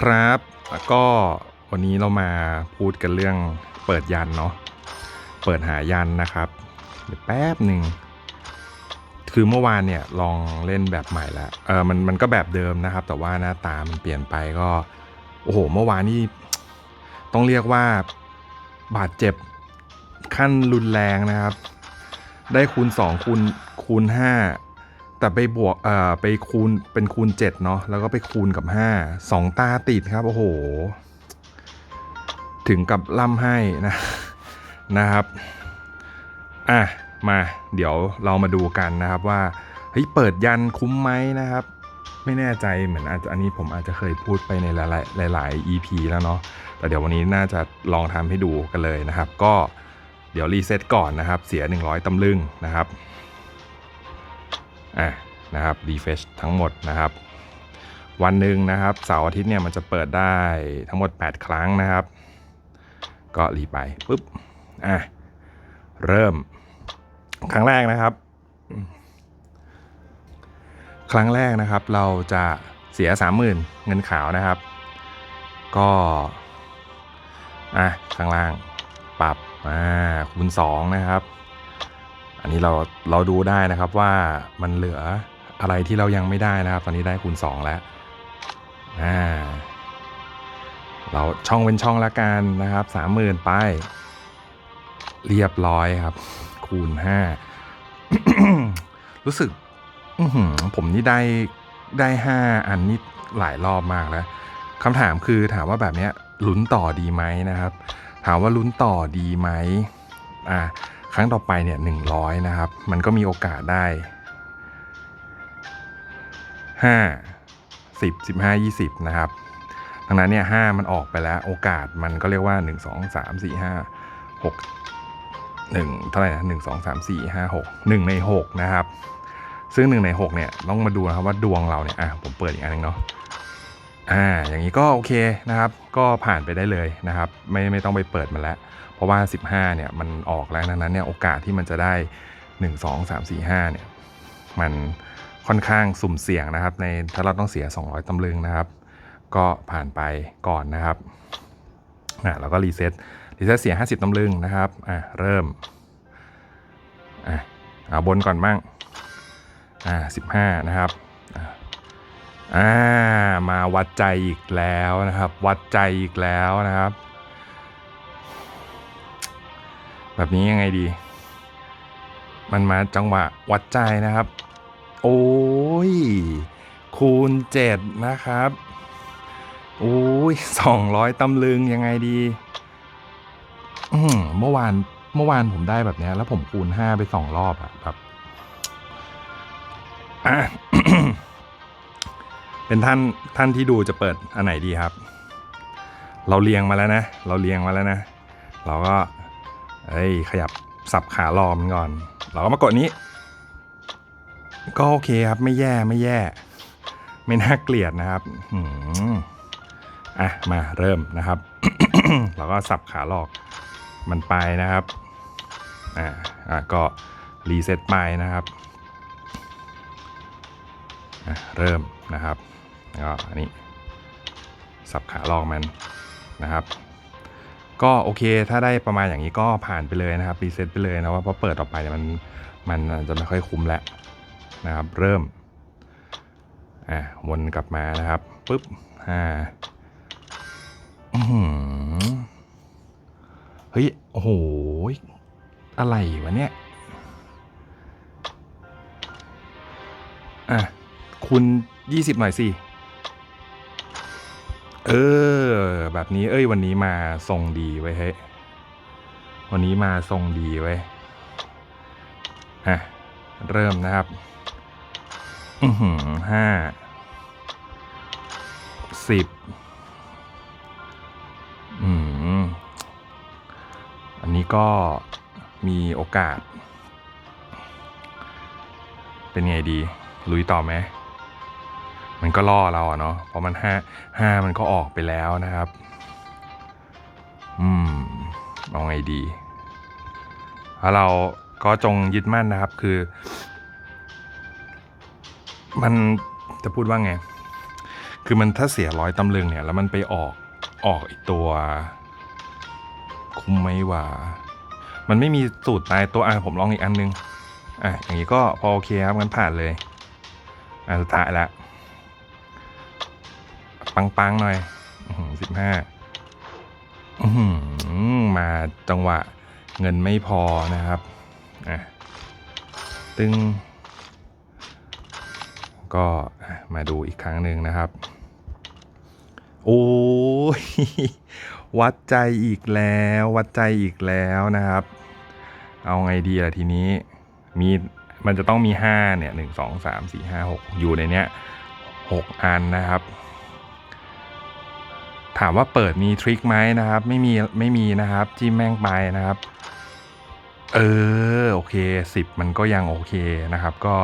ครับ แล้วก็วันนี้เรามาพูดกันเรื่องเปิดยันเนาะ เปิดหายันนะครับ เดี๋ยวแป๊บหนึ่ง คือเมื่อวานเนี่ยลองเล่นแบบใหม่แล้วเออมันมันก็แบบเดิมนะครับ แต่ว่าหน้าตามันเปลี่ยนไปก็ โอ้โห เมื่อวานนี่ต้องเรียกว่าบาดเจ็บขั้นรุนแรงนะครับ ได้คูณ 2 คูณคูณ 5 แต่ไปบวกเอ่อไปคูณเป็นคูณ 7 เนาะแล้วก็ไปคูณกับ 5 2 ตาติดครับโอ้โห ถึงกับล่ำให้นะนะครับอะมาเดี๋ยวเรามาดูกันนะครับว่าเฮ้ยเปิดยันคุ้มไหมนะครับ ไม่แน่ใจเหมือนอาจจะอันนี้ผมอาจจะเคยพูดไปในหลายๆหลาย ๆ EP แล้วเนาะแต่เดี๋ยววันนี้น่าจะลองทำให้ดูกันเลยนะครับ ก็เดี๋ยวรีเซ็ตก่อนนะครับ เสีย 100ตำลึงนะครับ อะนะครับรีเฟชทั้งหมดนะครับ วันหนึ่งนะครับเสาร์อาทิตย์เนี่ยมันจะเปิดได้ทั้งหมด 8 ครั้งนะครับ ก็รีไปปุ๊บอะเริ่ม ครั้งแรกนะครับ ครั้งแรกนะครับ เราจะเสีย 30,000 เงินขาวนะครับ ก็อะข้างล่างปรับอ่าคูณ2นะครับ อันนี้เราเราดูได้นะครับว่ามันเหลืออะไรที่เรายังไม่ได้นะครับ ตอนนี้ได้คูณ 2 แล้วอ่าเราช่องเป็นช่องละกันนะครับ30,000ไป เรียบร้อยครับ คูณ 5 รู้สึกผมนี่ได้ได้ห้าอันนี่หลายรอบมากแล้วคำถามคือถามว่าแบบนี้ลุ้นต่อดีไหมนะครับ ถามว่าลุ้นต่อดีไหมอ่า ครั้งต่อไปเนี่ยหนึ่งร้อยนะครับ มันก็มีโอกาสได้ห้าสิบสิบห้ายี่สิบนะครับดังนั้นเนี่ยห้ามันออกไปแล้ว โอกาสมันก็เรียกว่าหนึ่งสองสามสี่ห้าหกหนึ่งเท่าไหร่นะหนึ่งสองสามสี่ห้าหกหนึ่งในหกนะครับ ซึ่งหนึ่งในหกเนี่ยต้องมาดูนะครับว่าดวงเราเนี่ยอะผมเปิดอีกอันนึงเนาะอ่าอย่างนี้ก็โอเคนะครับ ก็ผ่านไปได้เลยนะครับ ไม่ไม่ต้องไปเปิดมันแล้ว ราะว่า 15เนี่ยมันออกแล้วดังนั้นเนี่ยโอกาสที่มันจะได้ 1 2 3 4 5เนี่ยมันค่อนข้างสุ่มเสี่ยงนะครับ ในถ้าเราต้องเสีย 200ตำลึงนะครับ ก็ผ่านไปก่อนนะครับอะเราก็รีเซ็ตรีเซ็ตเสีย 50ตำลึงนะครับอะเริ่มอะเอาบนก่อนบ้างอ่าสิบห้านะครับอ่าอ่ามาวัดใจอีกแล้วนะครับ วัดใจอีกแล้วนะครับ แบบนี้ยังไงดี มันมาจังหวะวัดใจนะครับ โอ้ย คูณเจ็ดนะครับ โอ้ยสองร้อยตำลึงยังไงดีอืเมื่อวานเมื่อวานผมได้แบบนี้แล้วผมคูณห้าไปสองรอบอะแบบอะเป็นท่านท่านที่ดูจะเปิดอันไหนดีครับ เราเรียงมาแล้วนะ เราเรียงมาแล้วนะ เราก็ เอ้ยขยับสับขาลอมันก่อน เราก็มากดนี้ ก็โอเคครับไม่แย่ไม่แย่ ไม่น่าเกลียดนะครับหือะมาเริ่มนะครับ เราก็สับขาลอกมันไปนะครับอ่าอะก็รีเซ็ตไปนะครับอะเริ่มนะครับก็อันนี้สับขาลอกมันนะครับ ก็โอเค ถ้าได้ประมาณอย่างนี้ก็ผ่านไปเลยนะครับรีเซ็ตไปเลยนะว่าพอเปิดออกไปเนี่ยมันมันจะไม่ค่อยคุ้มแล้วนะครับ เริ่มอะวนกลับมานะครับปุ๊บอ่าเฮ้ยโอ้โหอะไรวะเนี่ยอะคุณยี่สิบหน่อยสิ เออ แบบนี้ เอ้ย วันนี้มาทรงดีไว้เฮ้ยวันนี้มาทรงดีไว้ยอะเริ่มนะครับ อือหือห้าสิบอืมอันนี้ก็มีโอกาส เป็นไงดี ลุยต่อไหม มันก็ล่อเราอะเนาะเพราะมันห้าห้ามันก็ออกไปแล้วนะครับ อืมเอาไงดีแล้วเราก็จงยึดมั่นนะครับคือ มันจะพูดว่าไง คือมันถ้าเสียร้อยตำลึงเนี่ย แล้วมันไปออกออกไอตัว คุ้มไหมวะมันไม่มีสูตรตายตัวอะผมลองอีกอันนึง อะอย่างนี้ก็พอโอเคครับงั้นผ่านเลยอะสุดท้ายละ ปังๆหน่อยสิบห้ามาจังหวะเงินไม่พอนะครับอะตึง ก็มาดูอีกครั้งหนึ่งนะครับ โอ้ยวัดใจอีกแล้ว วัดใจอีกแล้วนะครับ เอาไงดีล่ะทีนี้ มีมันจะต้องมีห้าเนี่ยหนึ่งสองสามสี่ห้าหกอยู่ในเนี้ยหกอันนะครับามว่าเปิดมีทริคไหมนะครับ ไม่มีไม่มีนะครับจิ้มแม่งไปนะครับ เออโอเคสิบมันก็ยังโอเคนะครับ ก็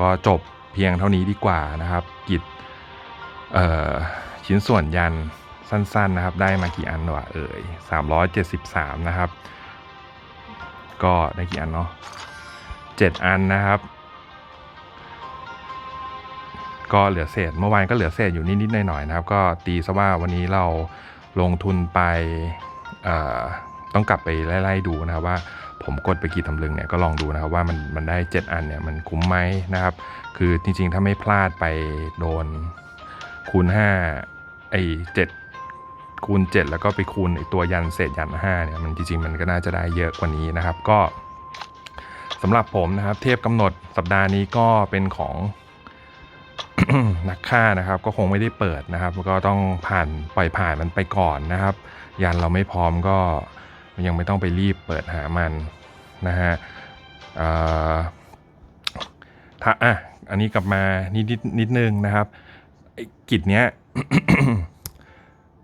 ก็จบเพียงเท่านี้ดีกว่านะครับกิจเอ่อชิ้นส่วนยันสั้นๆนะครับ ได้มากี่อันวะเอ่ย373นะครับ ก็ได้กี่อันเนาะ7อันนะครับ ก็เหลือเศษ เมื่อวานก็เหลือเศษอยู่นิดๆหน่อยๆนะครับ ก็ตีซะว่าวันนี้เราลงทุนไปต้องกลับไปไล่ๆดูนะครับว่าผมกดไปกี่ตำลึงเนี่ยก็ลองดูนะครับว่ามันมันได้ 7 อันเนี่ยมันคุ้มไหมนะครับ คือจริงๆถ้าไม่พลาดไปโดนคูณ5ไอ้เจ็ดคูณ 7 แล้วก็ไปคูณตัวยันเศษยัน5เนี่ยมันจริงๆมันก็น่าจะได้เยอะกว่านี้นะครับ ก็สำหรับผมนะครับเทพกำหนดสัปดาห์นี้ก็เป็นของ นักฆ่านะครับ ก็คงไม่ได้เปิดนะครับ ก็ต้องผ่านปล่อยผ่านมันไปก่อนนะครับยันเราไม่พร้อมก็ยังไม่ต้องไปรีบเปิดหามันนะฮะถ้าอะอันนี้กลับมานิดนิดนิดนึงนะครับกิจเนี้ย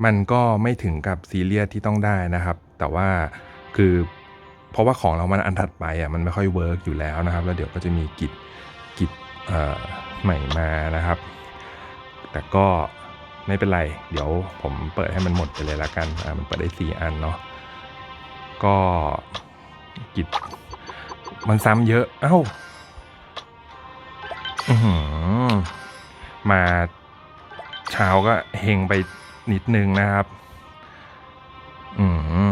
มันก็ไม่ถึงกับซีเรียสที่ต้องได้นะครับ แต่ว่าคือเพราะว่าของเรามันอันถัดไปอะมันไม่ค่อยเวิร์กอยู่แล้วนะครับ แล้วเดี๋ยวก็จะมีกิจกิจเอ่อ ใหม่มานะครับ แต่ก็ไม่เป็นไร เดี๋ยวผมเปิดให้มันหมดไปเลยละกันอ่ามันเปิดได้สี่อันเนาะก็กิจมันซ้ำเยอะ เอ้าอืมาเช้าก็เฮงไปนิดนึงนะครับ อืม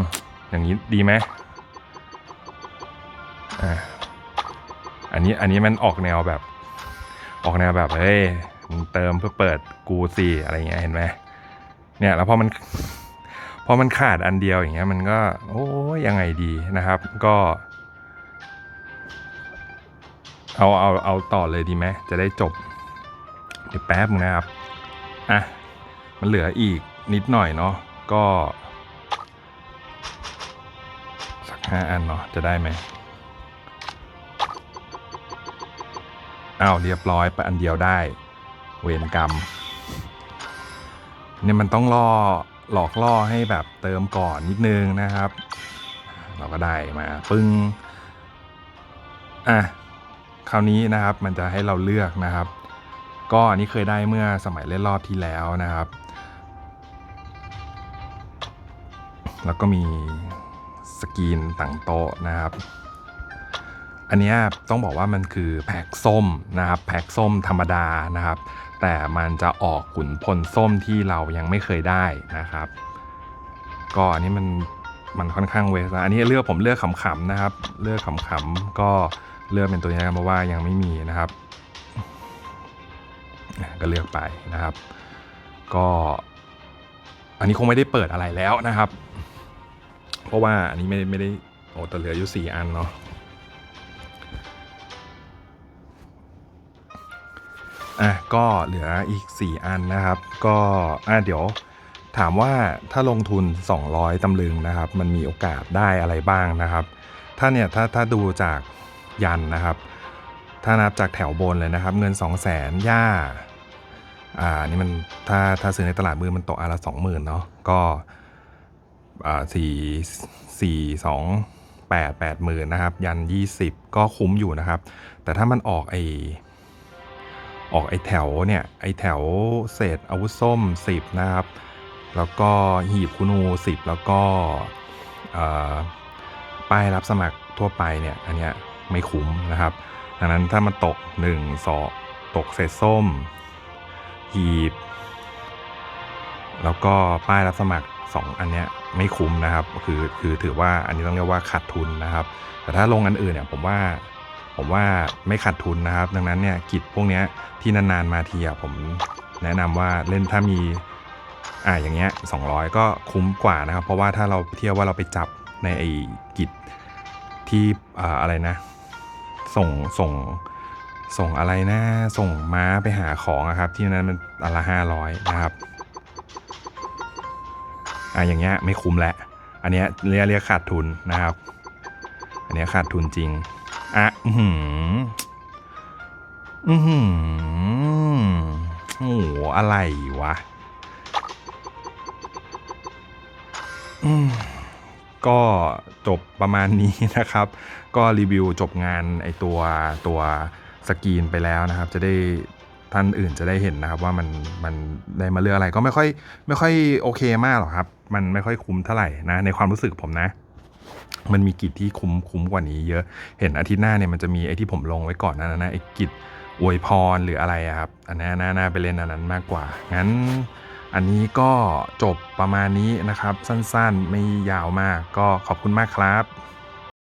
อย่างนี้ดีไหมอ่าอันนี้อันนี้มันออกแนวแบบ ออกแนวแบบเฮ้ยเติมเพื่อเปิดกูสิอะไรเงี้ยเห็นไหมเนี่ยแล้วพอมันพอมันขาดอันเดียวอย่างเงี้ยมันก็โอ้ยยังไงดีนะครับก็ เอาเอาเอาต่อเลยดีไหมจะได้จบเดี๋ยวแป๊บนึงนะครับอะมันเหลืออีกนิดหน่อยเนาะก็ สักห้าอันเนาะจะได้ไหม อ้าวเรียบร้อยไปอันเดียวได้ เวรกรรมเนี่ยมันต้องล่อหลอกล่อให้แบบเติมก่อนนิดนึงนะครับ เราก็ได้มาปึ้งอะคราวนี้นะครับมันจะให้เราเลือกนะครับ ก็อันนี้เคยได้เมื่อสมัยเล่นรอบที่แล้วนะครับ แล้วก็มีสกรีนต่างโต๊ะนะครับ อันนี้ต้องบอกว่ามันคือแพ็กส้มนะครับแพ็กส้มธรรมดานะครับ แต่มันจะออกขุนพลส้มที่เรายังไม่เคยได้นะครับ ก็อันนี้มันมันค่อนข้างเวสนะอันนี้เลือกผมเลือกขำๆนะครับ เลือกขำๆก็เลือกเป็นตัวนี้นะเพราะว่ายังไม่มีนะครับ ก็เลือกไปนะครับ ก็อันนี้คงไม่ได้เปิดอะไรแล้วนะครับ เพราะว่าอันนี้ไม่ได้ไม่ได้โอ้แต่เหลืออยู่สี่อันเนาะ อะก็เหลืออีก 4 อันนะครับ ก็อะเดี๋ยวถามว่าถ้าลงทุน 200 ตำลึงนะครับ มันมีโอกาสได้อะไรบ้างนะครับ ถ้าเนี่ยถ้าถ้าดูจากยันนะครับ ถ้านับจากแถวบนเลยนะครับ เงิน 2 0 0แสนย่าอ่านี่มันถ้าถ้าซื้อในตลาดมือมันตกอันละสองหมื่นเนาะก็อ่าสี่สี่สองแปดแปดหมื่นนะครับ ยันยี่สิบก็คุ้มอยู่นะครับ แต่ถ้ามันออกไอ ออกไอแถวเนี่ยไอแถวเศษอาวุธส้มสิบนะครับ แล้วก็หีบคุณูสิบแล้วก็ป้ายรับสมัครทั่วไปเนี่ยอันเนี้ยไม่คุ้มนะครับ ดังนั้นถ้ามันตก1 2ตกเศษส้ม หีบ แล้วก็ป้ายรับสมัคร 2 อันเนี้ยไม่คุ้มนะครับ คือคือถือว่าอันนี้ต้องเรียกว่าขาดทุนนะครับ แต่ถ้าลงอันอื่นเนี่ยผมว่า ผมว่าไม่ขาดทุนนะครับ ดังนั้นเนี่ยกิจพวกนี้ที่นานๆมาทีอะผมแนะนำว่าเล่นถ้ามีอ่าอย่างเงี้ย200ก็คุ้มกว่านะครับ เพราะว่าถ้าเราเที่ยวว่าเราไปจับในไอ้กิจที่อ่าอะไรนะ ส่งส่งส่งอะไรนะส่งม้าไปหาของครับ ที่นั้นมันอันละห้าร้อยนะครับอะอย่างเงี้ยไม่คุ้มแล้วอันเนี้ยเรียกเรียกขาดทุนนะครับ อันเนี้ยขาดทุนจริง อะอือหืออือหือโอ้อะไรวะอืมก็จบประมาณนี้นะครับ ก็รีวิวจบงานไอตัวตัวสกรีนไปแล้วนะครับ จะได้ท่านอื่นจะได้เห็นนะครับ ว่ามันมันได้มาเลือกอะไรก็ไม่ค่อย ไม่ค่อยโอเคมากหรอกครับ มันไม่ค่อยคุ้มเท่าไหร่นะในความรู้สึกผมนะ มันมีกิจที่คุ้มคุ้มกว่านี้เยอะ เห็นอาทิตย์หน้าเนี่ยมันจะมีไอ้ที่ผมลงไว้ก่อนนั้นนะไอ้กิจอวยพรหรืออะไรครับ อันนั้นน่าน่าไปเล่นอันนั้นมากกว่า งั้นอันนี้ก็จบประมาณนี้นะครับ สั้นๆไม่ยาวมากก็ขอบคุณมากครับ